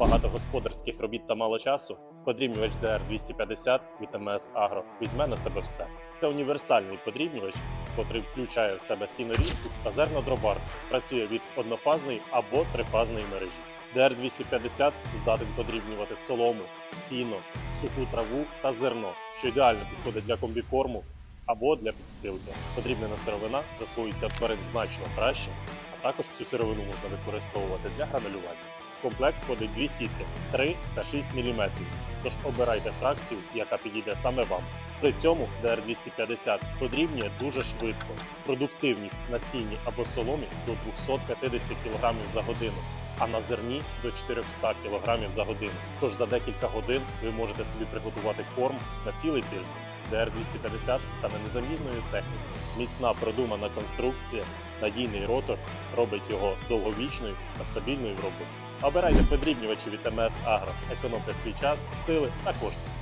багато господарських робіт та мало часу, подрібнювач DR250 від МС Агро візьме на себе все. Це універсальний подрібнювач, котрий включає в себе сінорізку та зернодробар, працює від однофазної або трифазної мережі. DR250 здатен подрібнювати солому, сіно, суху траву та зерно, що ідеально підходить для комбікорму або для підстилки. Подрібнена сировина засвоюється в тварин значно краще, також цю сировину можна використовувати для гранулювання. В комплект входить дві сітки 3 та 6 мм, тож обирайте фракцію, яка підійде саме вам. При цьому DR250 подрібнює дуже швидко. Продуктивність на сіні або соломі до 250 кг за годину, а на зерні до 400 кг за годину. Тож за декілька годин ви можете собі приготувати корм на цілий тиждень. DR250 стане незамінною технікою. Міцна продумана конструкція, надійний ротор робить його довговічною та стабільною в роботі. Обирайте подрібнювачі від МС Агро, економте свій час, сили та кошти.